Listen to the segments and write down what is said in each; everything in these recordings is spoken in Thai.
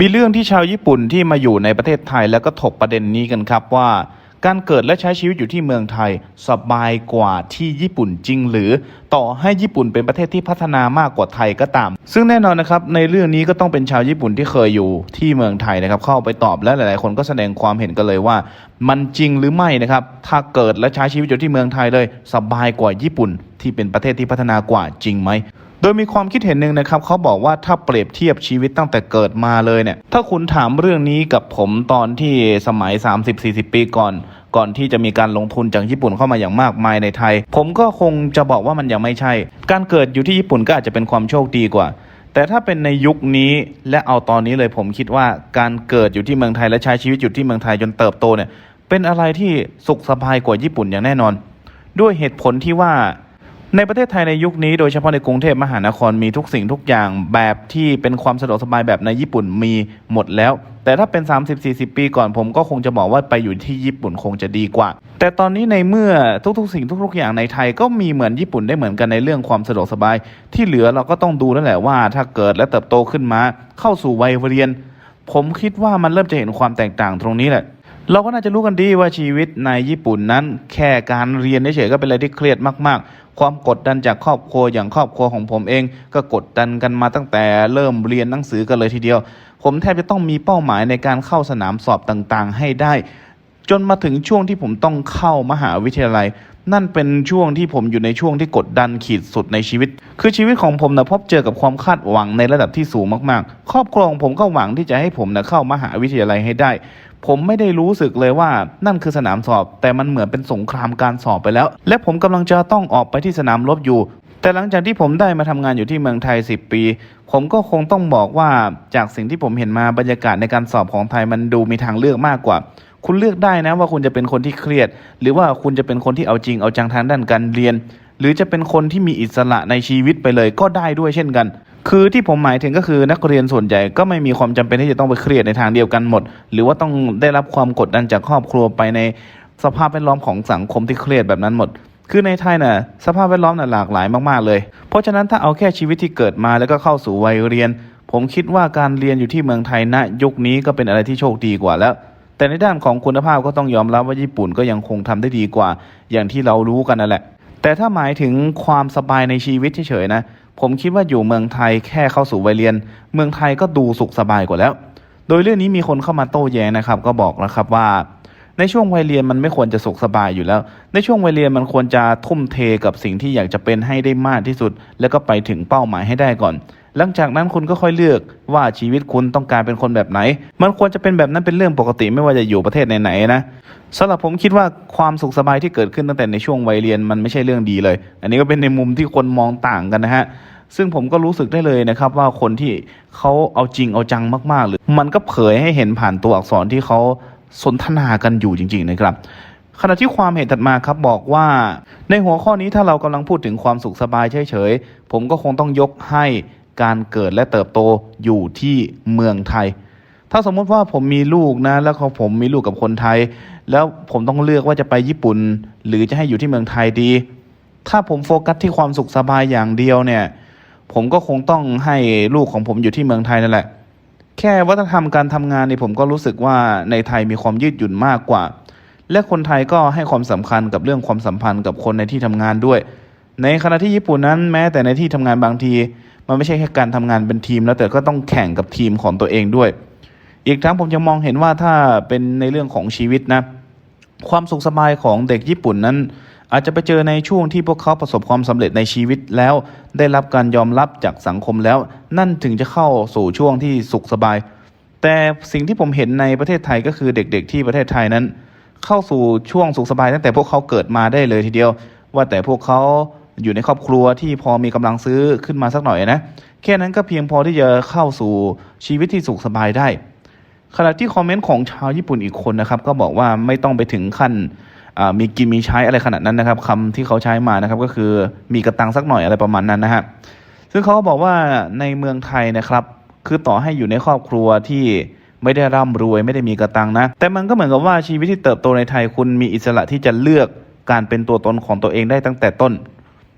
มีเรื่องที่ชาวญี่ปุ่นที่มาอยู่ในประเทศไทยแล้วก็ถกประเด็นนี้กันครับว่า การเกิดและใช้ชีวิตอยู่ที่เมืองไทยสบายกว่าที่ญี่ปุ่นจริง หรือต่อให้ญี่ปุ่นเป็นประเทศที่พัฒนามากกว่าไทยก็ตาม ซึ่งแน่นอนนะครับในเรื่องนี้ก็ต้องเป็นชาวญี่ปุ่นที่เคยอยู่ที่เมืองไทยนะครับเข้าไปตอบและหลาย ๆ คนก็แสดงความเห็นกันเลยว่า มันจริงหรือไม่นะครับถ้าเกิดและใช้ชีวิตอยู่ที่เมืองไทยเลย สบายกว่าญี่ปุ่นที่เป็นประเทศที่พัฒนากว่าจริงไหม โดยมีความคิดเห็นหนึ่งนะครับเขาบอกว่าถ้าเปรียบเทียบชีวิตตั้งแต่เกิดมาเลยเนี่ยถ้าคุณถามเรื่องนี้กับผมตอนที่สมัย 30-40 ปีก่อนก่อนที่จะมีการลงทุนจากญี่ปุ่นเข้ามาอย่างมากมายในไทย ผมก็คงจะบอกว่ามันยังไม่ใช่ การเกิดอยู่ที่ญี่ปุ่นก็อาจจะเป็นความโชคดีกว่า แต่ถ้าเป็นในยุคนี้และเอาตอนนี้เลยผมคิดว่าการเกิดอยู่ที่เมืองไทยและใช้ชีวิตอยู่ที่เมืองไทยจนเติบโตเนี่ยเป็นอะไรที่สุขสบายกว่าญี่ปุ่นอย่างแน่นอน ด้วยเหตุผลที่ว่า ในประเทศไทยในยุคนี้โดยเฉพาะในกรุงเทพมหานครมีทุกสิ่งทุกอย่างแบบที่เป็นความสะดวกสบายแบบในญี่ปุ่นมีหมดแล้ว แต่ถ้าเป็น 30-40 ปีก่อนผมก็คงจะบอกว่าไปอยู่ที่ญี่ปุ่นคงจะดีกว่า แต่ตอนนี้ในเมื่อทุกๆ สิ่งทุก ๆ อย่างในไทยก็มีเหมือนญี่ปุ่นได้เหมือนกันในเรื่องความสะดวกสบาย ที่เหลือเราก็ต้องดูนั่นแหละว่า ถ้าเกิดและเติบโตขึ้นมา เข้าสู่วัยเรียน ผมคิดว่ามันเริ่มจะเห็นความแตกต่างตรงนี้แหละเราก็น่าจะรู้กันดีว่าชีวิตในญี่ปุ่นนั้น แค่การเรียนเฉยๆก็เป็นอะไรที่เครียดมากๆ ความกดดันจากครอบครัวอย่างครอบครัวของผมเอง ก็กดดันกันมาตั้งแต่เริ่มเรียนหนังสือกันเลยทีเดียว ผมแทบจะต้องมีเป้าหมายในการเข้าสนามสอบต่างๆ ให้ได้ จนมาถึงช่วงที่ผมต้องเข้ามหาวิทยาลัย นั่นเป็นช่วงที่ผมอยู่ในช่วงที่กดดันขีดสุดในชีวิต คือชีวิตของผมนะพบเจอกับความคาดหวังในระดับที่สูงมากๆ ครอบครัวของผมก็หวังที่จะให้ผมนะเข้ามหาวิทยาลัยให้ได้ ผมไม่ได้รู้สึกเลยว่านั่นคือสนามสอบ แต่มันเหมือนเป็นสงครามการสอบไปแล้ว และผมกำลังจะต้องออกไปที่สนามรบอยู่ แต่หลังจากที่ผมได้มาทำงานอยู่ที่เมืองไทย 10 ปี ผมก็คงต้องบอกว่าจากสิ่งที่ผมเห็นมาบรรยากาศในการสอบของไทยมันดูมีทางเลือกมากกว่าคุณเลือกได้นะว่าคุณจะเป็นคนที่เครียด หรือว่าคุณจะเป็นคนที่เอาจริงเอาจังทางด้านการเรียน หรือจะเป็นคนที่มีอิสระในชีวิตไปเลยก็ได้ด้วยเช่นกัน คือที่ผมหมายถึงก็คือนักเรียนส่วนใหญ่ก็ไม่มีความจำเป็นที่จะต้องไปเครียดในทางเดียวกันหมด หรือว่าต้องได้รับความกดดันจากครอบครัวไปในสภาพแวดล้อมของสังคมที่เครียดแบบนั้นหมด คือในไทยน่ะสภาพแวดล้อมน่ะหลากหลายมากๆเลย เพราะฉะนั้นถ้าเอาแค่ชีวิตที่เกิดมาแล้วก็เข้าสู่วัยเรียน ผมคิดว่าการเรียนอยู่ที่เมืองไทยณยุคนี้ก็เป็นอะไรที่โชคดีกว่าแล้วแต่ในด้านของคุณภาพก็ต้องยอมรับว่าญี่ปุ่นก็ยังคงทำได้ดีกว่า อย่างที่เรารู้กันนั่นแหละ แต่ถ้าหมายถึงความสบายในชีวิตเฉยๆนะ ผมคิดว่าอยู่เมืองไทยแค่เข้าสู่วัยเรียน เมืองไทยก็ดูสุขสบายกว่าแล้ว โดยเรื่องนี้มีคนเข้ามาโต้แย้งนะครับ ก็บอกนะครับว่า ในช่วงวัยเรียนมันไม่ควรจะสุขสบายอยู่แล้ว ในช่วงวัยเรียนมันควรจะทุ่มเทกับสิ่งที่อยากจะเป็นให้ได้มากที่สุด แล้วก็ไปถึงเป้าหมายให้ได้ก่อน หลังจากนั้นคุณก็ค่อยเลือกว่าชีวิตคุณต้องการเป็นคนแบบไหน มันควรจะเป็นแบบนั้นเป็นเรื่องปกติไม่ว่าจะอยู่ประเทศไหนๆนะสำหรับผมคิดว่าความสุขสบายที่เกิดขึ้นตั้งแต่ในช่วงวัยเรียนมันไม่ใช่เรื่องดีเลย อันนี้ก็เป็นในมุมที่คนมองต่างกันนะฮะซึ่งผมก็รู้สึกได้เลยนะครับว่าคนที่เขาเอาจริงเอาจังมากๆหรือมันก็เผยให้เห็นผ่านตัวอักษรที่เขาสนทนากันอยู่จริง ๆ นะครับขณะที่ความเห็นถัดมาครับบอกว่า ในหัวข้อนี้ถ้าเรากำลังพูดถึงความสุขสบายเฉยๆผมก็คงต้องยกให้ การเกิดและเติบโตอยู่ที่เมืองไทย ถ้าสมมติว่าผมมีลูกนะ แล้วผมมีลูกกับคนไทย แล้วผมต้องเลือกว่าจะไปญี่ปุ่น หรือจะให้อยู่ที่เมืองไทยดี ถ้าผมโฟกัสที่ความสุขสบายอย่างเดียวเนี่ย ผมก็คงต้องให้ลูกของผมอยู่ที่เมืองไทยนั่นแหละ แค่วัฒนธรรมการทำงานนี่ผมก็รู้สึกว่าในไทยมีความยืดหยุ่นมากกว่า และคนไทยก็ให้ความสำคัญกับเรื่องความสัมพันธ์กับคนในที่ทำงานด้วย ในขณะที่ญี่ปุ่นนั้นแม้แต่ในที่ทำงานบางที มันไม่ใช่แค่การทำงานเป็นทีมแล้วแต่ก็ต้องแข่งกับทีมของตัวเองด้วย อีกทั้งผมยังมองเห็นว่าถ้าเป็นในเรื่องของชีวิตนะ ความสุขสบายของเด็กญี่ปุ่นนั้น อาจจะไปเจอในช่วงที่พวกเขาประสบความสำเร็จในชีวิตแล้ว ได้รับการยอมรับจากสังคมแล้ว นั่นถึงจะเข้าสู่ช่วงที่สุขสบาย แต่สิ่งที่ผมเห็นในประเทศไทยก็คือเด็ก ๆ ที่ประเทศไทยนั้น เข้าสู่ช่วงสุขสบายตั้งแต่พวกเขาเกิดมาได้เลยทีเดียว ว่าแต่พวกเขา อยู่ในครอบครัวที่พอมีกำลังซื้อขึ้นมาสักหน่อยนะ แค่นั้นก็เพียงพอที่จะเข้าสู่ชีวิตที่สุขสบายได้ ขณะที่คอมเมนต์ของชาวญี่ปุ่นอีกคนนะครับ ก็บอกว่าไม่ต้องไปถึงขั้นมีกินมีใช้อะไรขนาดนั้นนะครับคำที่เขาใช้มานะครับก็คือมีกระตังสักหน่อยอะไรประมาณนั้นนะฮะซึ่งเขาก็บอกว่าในเมืองไทยนะครับ คือต่อให้อยู่ในครอบครัวที่ไม่ได้ร่ำรวยไม่ได้มีกระตังนะ แต่มันก็เหมือนกับว่าชีวิตที่เติบโตในไทยคุณมีอิสระที่จะเลือกการเป็นตัวตนของตัวเองได้ตั้งแต่ต้น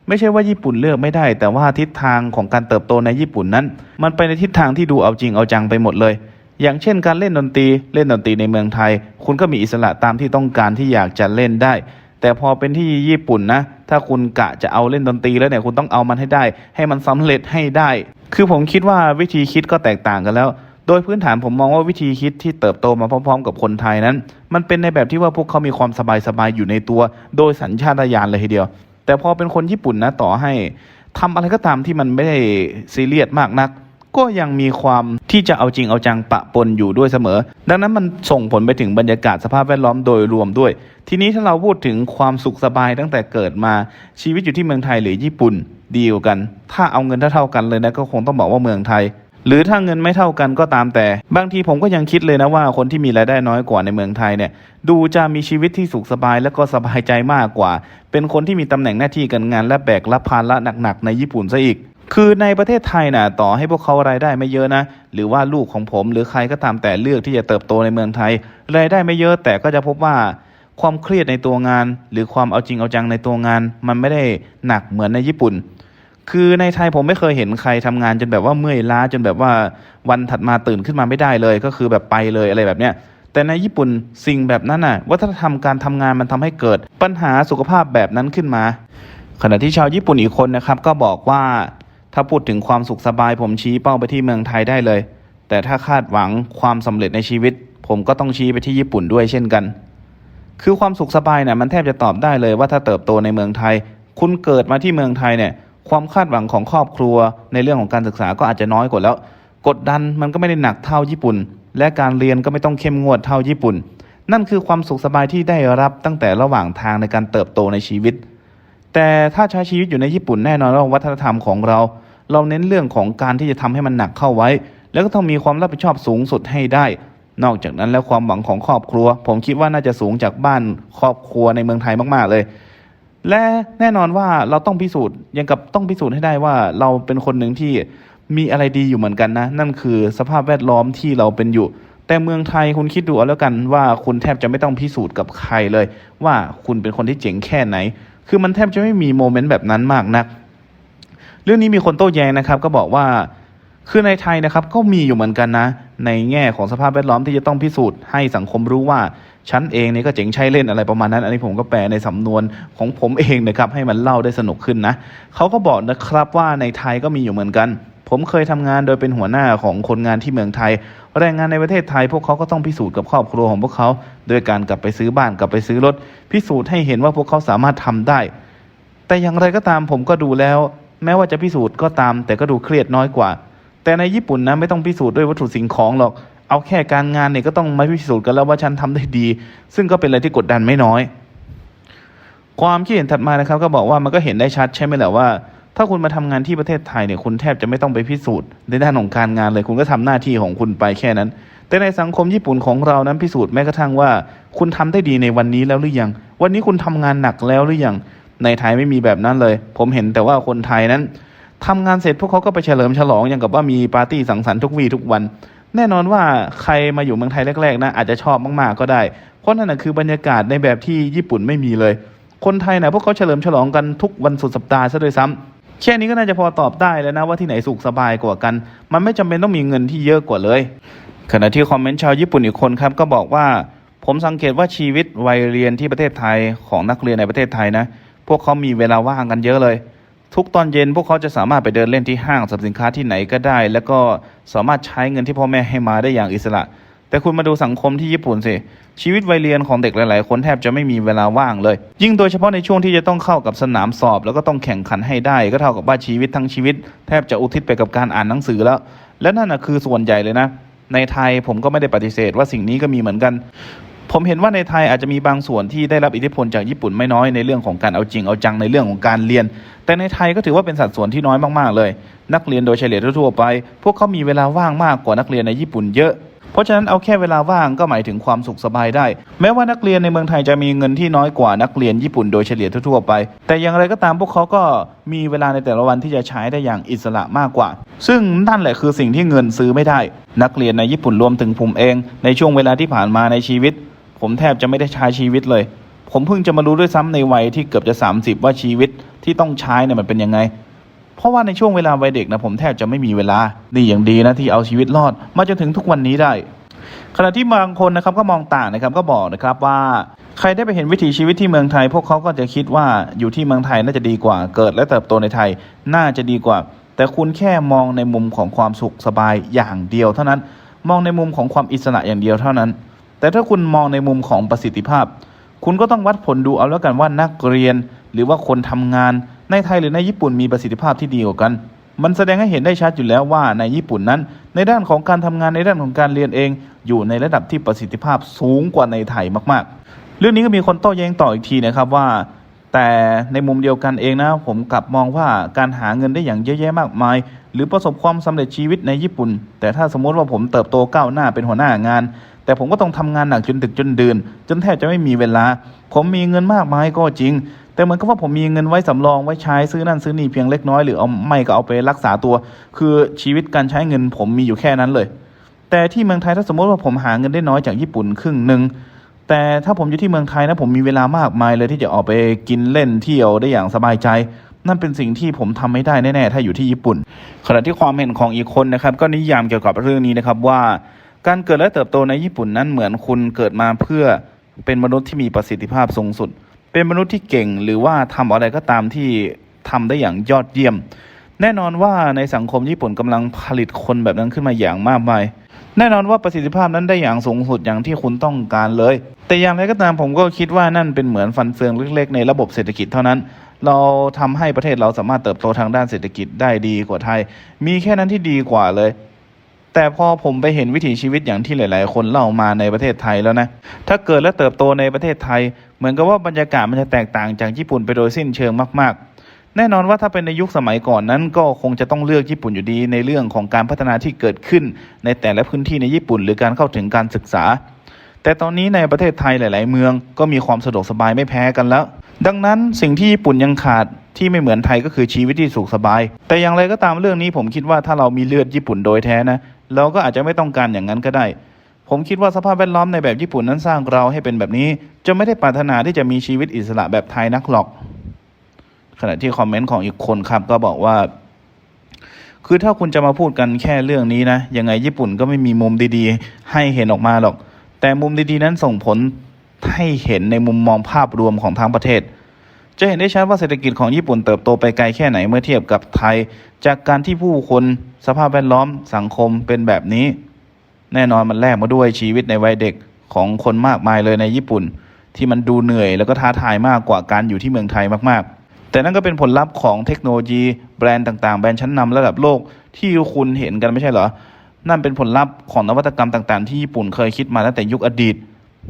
ไม่ใช่ว่าญี่ปุ่นเลือกไม่ได้ แต่ว่าทิศทางของการเติบโตในญี่ปุ่นนั้น มันไปในทิศทางที่ดูเอาจริงเอาจังไปหมดเลย อย่างเช่น การเล่นดนตรีเล่นดนตรีในเมืองไทย คุณก็มีอิสระตามที่ต้องการที่อยากจะเล่นได้ แต่พอเป็นที่ญี่ปุ่นนะ ถ้าคุณกะจะเอาเล่นดนตรีแล้วเนี่ยคุณต้องเอามันให้ได้ ให้มันสำเร็จให้ได้ คือผมคิดว่าวิธีคิดก็แตกต่างกันแล้วโดยพื้นฐานผมมองว่าวิธีคิดที่เติบโตมาพร้อม ๆ กับคนไทยนั้น มันเป็นในแบบที่ว่าพวกเขามีความสบายๆอยู่ในตัว โดยสัญชาตญาณเลยทีเดียว แต่พอเป็นคนญี่ปุ่นนะต่อให้ทำอะไรก็ตามที่มันไม่ได้ซีเรียสมากนัก ก็ยังมีความที่จะเอาจริงเอาจังปะปนอยู่ด้วยเสมอ ดังนั้นมันส่งผลไปถึงบรรยากาศสภาพแวดล้อมโดยรวมด้วย ทีนี้ถ้าเราพูดถึงความสุขสบายตั้งแต่เกิดมาชีวิตอยู่ที่เมืองไทยหรือญี่ปุ่นดีกว่ากัน ถ้าเอาเงินเท่าๆกันเลยนะก็คงต้องบอกว่าเมืองไทย หรือถ้าเงินไม่เท่ากันก็ตามแต่ บางทีผมก็ยังคิดเลยนะว่าคนที่มีรายได้น้อยกว่าในเมืองไทยเนี่ย ดูจะมีชีวิตที่สุขสบายและก็สบายใจมากกว่า เป็นคนที่มีตำแหน่งหน้าที่การงานและแบกรับภาระหนักๆในญี่ปุ่นซะอีก คือในประเทศไทยน่ะต่อให้พวกเขารายได้ไม่เยอะนะ หรือว่าลูกของผมหรือใครก็ตามแต่เลือกที่จะเติบโตในเมืองไทย รายได้ไม่เยอะแต่ก็จะพบว่าความเครียดในตัวงาน หรือความเอาจริงเอาจังในตัวงาน มันไม่ได้หนักเหมือนในญี่ปุ่น คือในไทยผมไม่เคยเห็นใครทำงานจนแบบว่าเมื่อยล้าจนแบบว่าวันถัดมาตื่นขึ้นมาไม่ได้เลย ก็คือแบบไปเลยอะไรแบบเนี้ยแต่ในญี่ปุ่นสิ่งแบบนั้นน่ะ วัฒนธรรมการทำงานมันทำให้เกิดปัญหาสุขภาพแบบนั้นขึ้นมา ขณะที่ชาวญี่ปุ่นอีกคนนะครับ ก็บอกว่าถ้าพูดถึงความสุขสบาย ผมชี้เป้าไปที่เมืองไทยได้เลย แต่ถ้าคาดหวังความสำเร็จในชีวิต ผมก็ต้องชี้ไปที่ญี่ปุ่นด้วยเช่นกัน คือความสุขสบายเนี่ยมันแทบจะตอบได้เลยว่าถ้าเติบโตในเมืองไทย คุณเกิดมาที่เมืองไทยเนี่ย ความคาดหวังของครอบครัวในเรื่องของการศึกษาก็อาจจะน้อยกว่าแล้ว กดดันมันก็ไม่ได้หนักเท่าญี่ปุ่น และการเรียนก็ไม่ต้องเข้มงวดเท่าญี่ปุ่น นั่นคือความสุขสบายที่ได้รับตั้งแต่ระหว่างทางในการเติบโตในชีวิต แต่ถ้าใช้ชีวิตอยู่ในญี่ปุ่นแน่นอนว่าวัฒนธรรมของเรา เราเน้นเรื่องของการที่จะทำให้มันหนักเข้าไว้ แล้วก็ต้องมีความรับผิดชอบสูงสุดให้ได้ นอกจากนั้นแล้วความหวังของครอบครัว ผมคิดว่าน่าจะสูงจากบ้านครอบครัวในเมืองไทยมากๆเลย และแน่นอนว่าเราต้องพิสูจน์ยังกับต้องพิสูจน์ให้ได้ว่าเราเป็นคนหนึ่งที่มีอะไรดีอยู่เหมือนกันนะ นั่นคือสภาพแวดล้อมที่เราเป็นอยู่ แต่เมืองไทยคุณคิดดูเอาแล้วกันว่าคุณแทบจะไม่ต้องพิสูจน์กับใครเลย ว่าคุณเป็นคนที่เจ๋งแค่ไหน คือมันแทบจะไม่มีโมเมนต์แบบนั้นมากนัก เรื่องนี้มีคนโต้แย้งนะครับ ก็บอกว่าคือในไทยนะครับก็มีอยู่เหมือนกันนะ ในแง่ของสภาพแวดล้อมที่จะต้องพิสูจน์ให้สังคมรู้ว่า ฉันเองนี่ก็เจ๋งใช้เล่นอะไรประมาณนั้น อันนี้ผมก็แปลในสำนวนของผมเองนะครับ ให้มันเล่าได้สนุกขึ้นนะเขาก็บอกนะครับว่าในไทยก็มีอยู่เหมือนกัน ผมเคยทำงานโดยเป็นหัวหน้าของคนงานที่เมืองไทย แรงงานในประเทศไทย พวกเขาก็ต้องพิสูจน์กับครอบครัวของพวกเขาโดยการกลับไปซื้อบ้านกลับไปซื้อรถ พิสูจน์ให้เห็นว่าพวกเขาสามารถทำได้ แต่อย่างไรก็ตามผมก็ดูแล้ว แม้ว่าจะพิสูจน์ก็ตาม แต่ก็ดูเครียดน้อยกว่า แต่ในญี่ปุ่นนะไม่ต้องพิสูจน์ด้วยวัตถุสิ่งของหรอก เอาแค่การงานเนี่ยก็ต้องมาพิสูจน์กันแล้วว่าฉันทำได้ดี ซึ่งก็เป็นอะไรที่กดดันไม่น้อย ความคิดเห็นถัดมานะครับ ก็บอกว่ามันก็เห็นได้ชัดใช่ไหมแหละว่า ถ้าคุณมาทำงานที่ประเทศไทยเนี่ยคุณแทบจะไม่ต้องไปพิสูจน์ในด้านของการงานเลย คุณก็ทำหน้าที่ของคุณไปแค่นั้น แต่ในสังคมญี่ปุ่นของเรานั้นพิสูจน์แม้กระทั่งว่า คุณทำได้ดีในวันนี้แล้วหรือยัง วันนี้คุณทำงานหนักแล้วหรือยังในไทยไม่มีแบบนั้นเลย ผมเห็นแต่ว่าคนไทยนั้นทำงานเสร็จพวกเขาก็ไปเฉลิมฉลองอย่างกับว่ามีปาร์ตี้สังสรรค์ทุกวีทุกวัน แน่นอนว่าใครมาอยู่เมืองไทยแรกๆนะอาจจะชอบมากๆก็ได้ เพราะนั่นนะคือบรรยากาศในแบบที่ญี่ปุ่นไม่มีเลย คนไทยนะพวกเขาเฉลิมฉลองกันทุกวันสุดสัปดาห์ซะด้วยซ้ำแค่นี้ก็น่าจะพอตอบได้แล้วนะว่าที่ไหนสุขสบายกว่ากัน มันไม่จำเป็นต้องมีเงินที่เยอะกว่าเลย ขณะที่คอมเมนต์ชาวญี่ปุ่นอีกคนครับก็บอกว่าผมสังเกตว่าชีวิตวัยเรียนที่ประเทศไทยของนักเรียนในประเทศไทยนะ พวกเขามีเวลาว่างกันเยอะเลย ทุกตอนเย็นพวกเขาจะสามารถไปเดินเล่นที่ห้างสรรพสินค้าที่ไหนก็ได้ แล้วก็สามารถใช้เงินที่พ่อแม่ให้มาได้อย่างอิสระ แต่คุณมาดูสังคมที่ญี่ปุ่นสิ ชีวิตวัยเรียนของเด็กหลาย ๆ คนแทบจะไม่มีเวลาว่างเลย ยิ่งโดยเฉพาะในช่วงที่จะต้องเข้ากับสนามสอบ แล้วก็ต้องแข่งขันให้ได้ ก็เท่ากับว่าชีวิตทั้งชีวิต แทบจะอุทิศไปกับการอ่านหนังสือแล้ว และนั่นคือส่วนใหญ่เลยนะ ในไทยผมก็ไม่ได้ปฏิเสธว่าสิ่งนี้ก็มีเหมือนกัน ผมเห็นว่าในไทยอาจจะมีบางส่วนที่ได้รับอิทธิพลจากญี่ปุ่นไม่น้อยในเรื่องของการเอาจริงเอาจังในเรื่องของการเรียน แต่ในไทยก็ถือว่าเป็นสัดส่วนที่น้อยมากๆเลย นักเรียนโดยเฉลี่ยทั่วไป พวกเขามีเวลาว่างมากกว่านักเรียนในญี่ปุ่นเยอะเพราะฉะนั้นเอาแค่เวลาว่างก็หมายถึงความสุขสบายได้ แม้ว่านักเรียนในเมืองไทยจะมีเงินที่น้อยกว่านักเรียนญี่ปุ่นโดยเฉลี่ยทั่วไป แต่อย่างไรก็ตามพวกเขาก็มีเวลาในแต่ละวันที่จะใช้ได้อย่างอิสระมากกว่า ซึ่งนั่นแหละคือสิ่งที่เงินซื้อไม่ได้ นักเรียนในญี่ปุ่นรวมถึงผมเอง ในช่วงเวลาที่ผ่านมาในชีวิต ผมแทบจะไม่ได้ใช้ชีวิตเลย ผมเพิ่งจะมารู้ด้วยซ้ำในวัยที่เกือบจะ 30 ว่าชีวิตที่ต้องใช้เนี่ยมันเป็นยังไง เพราะว่าในช่วงเวลาวัยเด็กนะผมแทบจะไม่มีเวลานี่อย่างดีนะที่เอาชีวิตรอด มาจนถึงทุกวันนี้ได้ ขณะที่บางคนนะครับก็มองต่างนะครับก็บอกนะครับว่าใครได้ไปเห็นวิถีชีวิตที่เมืองไทย พวกเขาก็จะคิดว่าอยู่ที่เมืองไทยน่าจะดีกว่า เกิดและเติบโตในไทยน่าจะดีกว่า แต่คุณแค่มองในมุมของความสุขสบายอย่างเดียวเท่านั้น มองในมุมของความอิสระอย่างเดียวเท่านั้น แต่ถ้าคุณมองในมุมของประสิทธิภาพ คุณก็ต้องวัดผลดูเอาแล้วกันว่านักเรียน หรือว่าคนทำงาน ในไทยหรือในญี่ปุ่นมีประสิทธิภาพที่ดีกว่ากัน มันแสดงให้เห็นได้ชัดอยู่แล้วว่าในญี่ปุ่นนั้น ในด้านของการทำงานในด้านของการเรียนเอง อยู่ในระดับที่ประสิทธิภาพสูงกว่าในไทยมากๆ เรื่องนี้ก็มีคนโต้แย้งต่ออีกทีนะครับว่า แต่ในมุมเดียวกันเองนะ ผมกลับมองว่าการหาเงินได้อย่างเยอะแยะมากมาย หรือประสบความสำเร็จชีวิตในญี่ปุ่น แต่ถ้าสมมติว่าผมเติบโตก้าวหน้าเป็นหัวหน้างาน แต่ผมก็ต้องทำงานหนักจนดึกจนดื่น จนแทบจะไม่มีเวลา ผมมีเงินมากมายก็จริง แต่เหมือนกับว่าผมมีเงินไว้สำรองไว้ใช้ซื้อนั่นซื้อนี่เพียงเล็กน้อยหรือเอาไม่ก็เอาไปรักษาตัว คือชีวิตการใช้เงินผมมีอยู่แค่นั้นเลย แต่ที่เมืองไทยถ้าสมมติว่าผมหาเงินได้น้อยจากญี่ปุ่นครึ่งหนึ่งแต่ถ้าผมอยู่ที่เมืองไทยนะผมมีเวลามากมายเลยที่จะออกไปกินเล่นเที่ยวได้อย่างสบายใจ นั่นเป็นสิ่งที่ผมทำไม่ได้แน่ๆถ้าอยู่ที่ญี่ปุ่น ขณะที่ความเห็นของอีกคนนะครับ ก็นิยามเกี่ยวกับเรื่องนี้นะครับว่า การเกิดและเติบโตในญี่ปุ่นนั้นเหมือนคุณเกิดมาเพื่อเป็นมนุษย์ที่มีประสิทธิภาพสูงสุด เป็นมนุษย์ที่เก่งหรือว่าทำอะไรก็ตามที่ทำได้อย่างยอดเยี่ยม แน่นอนว่าในสังคมญี่ปุ่นกำลังผลิตคนแบบนั้นขึ้นมาอย่างมากมาย แน่นอนว่าประสิทธิภาพนั้นได้อย่างสูงสุดอย่างที่คุณต้องการเลย แต่อย่างไรก็ตามผมก็คิดว่านั่นเป็นเหมือนฟันเฟืองเล็ก ๆ ในระบบเศรษฐกิจเท่านั้น เราทำให้ประเทศเราสามารถเติบโตทางด้านเศรษฐกิจได้ดีกว่าไทย มีแค่นั้นที่ดีกว่าเลย แต่พอผมไปเห็นวิถีชีวิตอย่างที่หลาย ๆ คนเล่ามาในประเทศไทยแล้วนะ ถ้าเกิดและเติบโตในประเทศไทย เหมือนกับว่าบรรยากาศมันจะแตกต่างจากญี่ปุ่นไปโดยสิ้นเชิงมาก ๆแน่นอนว่าถ้าเป็นในยุคสมัยก่อนนั้นก็คงจะต้องเลือกญี่ปุ่นอยู่ดีในเรื่องของการพัฒนาที่เกิดขึ้น ในแต่ละพื้นที่ในญี่ปุ่น หรือการเข้าถึงการศึกษา แต่ตอนนี้ในประเทศไทยหลาย ๆ เมืองก็มีความสะดวกสบายไม่แพ้กันแล้ว ดังนั้นสิ่งที่ญี่ปุ่นยังขาดที่ไม่เหมือนไทยก็คือชีวิตที่สุขสบาย แต่อย่างไรก็ตามเรื่องนี้ผมคิดว่าถ้าเรามีเลือดญี่ปุ่นโดยแท้นะ เราก็อาจจะไม่ต้องการอย่างนั้นก็ได้ ผมคิดว่าสภาพแวดล้อมในแบบญี่ปุ่นนั้นสร้างเราให้เป็นแบบนี้ จะไม่ได้ปรารถนาที่จะมีชีวิตอิสระแบบไทยนักหรอก ขณะที่คอมเมนต์ของอีกคนครับก็บอกว่า คือถ้าคุณจะมาพูดกันแค่เรื่องนี้นะยังไงญี่ปุ่นก็ไม่มีมุมดีๆ ให้เห็นออกมาหรอก แต่มุมดีๆนั้นส่งผลให้เห็นในมุมมองภาพรวมของทั้งประเทศ จะเห็นได้ชัดว่าเศรษฐกิจของญี่ปุ่นเติบโตไปไกลแค่ไหนเมื่อเทียบกับไทย จากการที่ผู้คนสภาพแวดล้อมสังคมเป็นแบบนี้ แน่นอนมันแลกมาด้วยชีวิตในวัยเด็กของคนมากมายเลยในญี่ปุ่น ที่มันดูเหนื่อยแล้วก็ท้าทายมากกว่าการอยู่ที่เมืองไทยมากๆ แต่นั่นก็เป็นผลลัพธ์ของเทคโนโลยี แบรนด์ต่างๆ แบรนด์ชั้นนำระดับโลกที่คุณเห็นกันไม่ใช่เหรอนั่นเป็นผลลัพธ์ของนวัตกรรมต่างๆ ที่ญี่ปุ่นเคยคิดมาตั้งแต่ยุคอดีต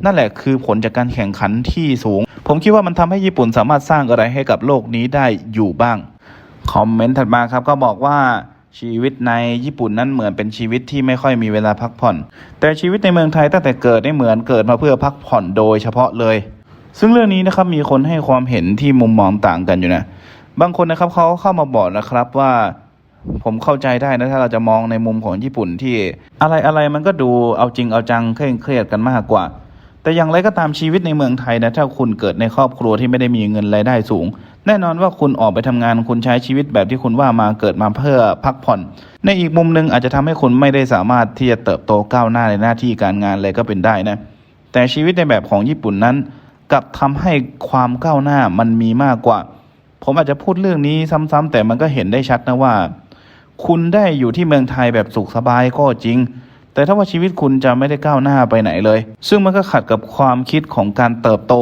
นั่นแหละคือผลจากการแข่งขันที่สูง ผมคิดว่ามันทำให้ญี่ปุ่นสามารถสร้างอะไรให้กับโลกนี้ได้อยู่บ้าง คอมเมนต์ถัดมาครับก็บอกว่าชีวิตในญี่ปุ่นนั้นเหมือนเป็นชีวิตที่ไม่ค่อยมีเวลาพักผ่อน แต่ชีวิตในเมืองไทยตั้งแต่เกิดได้เหมือนเกิดมาเพื่อพักผ่อนโดยเฉพาะเลย ซึ่งเรื่องนี้นะครับมีคนให้ความเห็นที่มุมมองต่างกันอยู่นะ บางคนนะครับเขาเข้ามาบอกนะครับว่าผมเข้าใจได้นะถ้าเราจะมองในมุมของญี่ปุ่นที่ อะไรอะไรมันก็ดูเอาจริงเอาจังเคร่งเครียดกันมากกว่า แต่อย่างไรก็ตามชีวิตในเมืองไทยนะถ้าคุณเกิดในครอบครัวที่ไม่ได้มีเงินรายได้สูง แน่นอนว่าคุณออกไปทำงานคุณใช้ชีวิตแบบที่คุณว่ามาเกิดมาเพื่อพักผ่อน ในอีกมุมหนึ่งอาจจะทำให้คุณไม่ได้สามารถที่จะเติบโตก้าวหน้าในหน้าที่การงานเลยก็เป็นได้นะแต่ชีวิตในแบบของญี่ปุ่นนั้นกลับทำให้ความก้าวหน้ามันมีมากกว่า ผมอาจจะพูดเรื่องนี้ซ้ำๆแต่มันก็เห็นได้ชัดนะว่า คุณได้อยู่ที่เมืองไทยแบบสุขสบายก็จริง แต่ถ้าว่าชีวิตคุณจะไม่ได้ก้าวหน้าไปไหนเลย ซึ่งมันก็ขัดกับความคิดของการเติบโต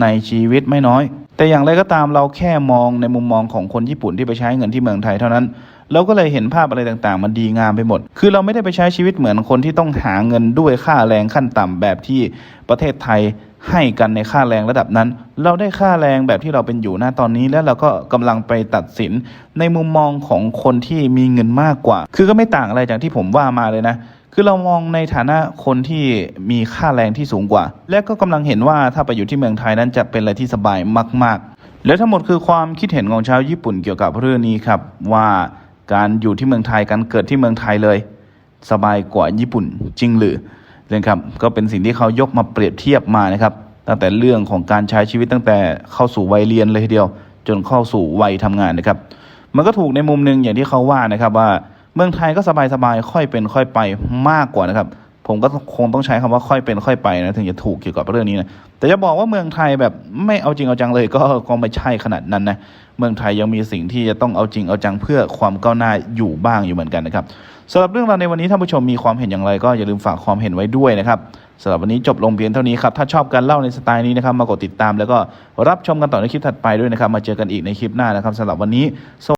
ในชีวิตไม่น้อย แต่อย่างไรก็ตามเราแค่มองในมุมมองของคนญี่ปุ่นที่ไปใช้เงินที่เมืองไทยเท่านั้นเราก็เลยเห็นภาพอะไรต่างๆ มันดีงามไปหมด คือเราไม่ได้ไปใช้ชีวิตเหมือนคนที่ต้องหาเงินด้วยค่าแรงขั้นต่ำแบบที่ประเทศไทยให้กันในค่าแรงระดับนั้น เราได้ค่าแรงแบบที่เราเป็นอยู่หน้าตอนนี้ แล้วเราก็กำลังไปตัดสินในมุมมองของคนที่มีเงินมากกว่า คือก็ไม่ต่างอะไรจากที่ผมว่ามาเลยนะ คือเรามองในฐานะคนที่มีค่าแรงที่สูงกว่า และก็กำลังเห็นว่าถ้าไปอยู่ที่เมืองไทยนั้นจะเป็นอะไรที่สบายมาก ๆ และทั้งหมดคือความคิดเห็นของชาวญี่ปุ่นเกี่ยวกับเรื่องนี้ครับว่าการอยู่ที่เมืองไทยการเกิดที่เมืองไทยเลย สบายกว่าญี่ปุ่นจริงหรือนะครับก็เป็นสิ่งที่เขายกมาเปรียบเทียบมานะครับตั้งแต่เรื่องของการใช้ชีวิตตั้งแต่เข้าสู่วัยเรียนเลยทีเดียว จนเข้าสู่วัยทำงานนะครับ มันก็ถูกในมุมหนึ่งอย่างที่เขาว่านะครับว่า เมืองไทยก็สบายๆค่อยเป็นค่อยไปมากกว่านะครับ ผมก็คงต้องใช้คำว่าค่อยเป็นค่อยไปนะถึงจะถูกเกี่ยวกับเรื่องนี้นะแต่จะบอกว่าเมืองไทยแบบไม่เอาจริงเอาจังเลยก็ก็ไม่ใช่ขนาดนั้นนะเมืองไทยยังมีสิ่งที่จะต้องเอาจริงเอาจังเพื่อความก้าวหน้าอยู่บ้างอยู่เหมือนกันนะครับสำหรับเรื่องราวในวันนี้ท่านผู้ชมมีความเห็นอย่างไรก็อย่าลืมฝากความเห็นไว้ด้วยนะครับสำหรับวันนี้จบลงเพียงเท่านี้ครับ ถ้าชอบการเล่าในสไตล์นี้นะครับ มากดติดตามแล้วก็รับชมกันต่อในคลิปถัดไปด้วยนะครับ มาเจอกันอีกในคลิปหน้านะครับสำหรับวันนี้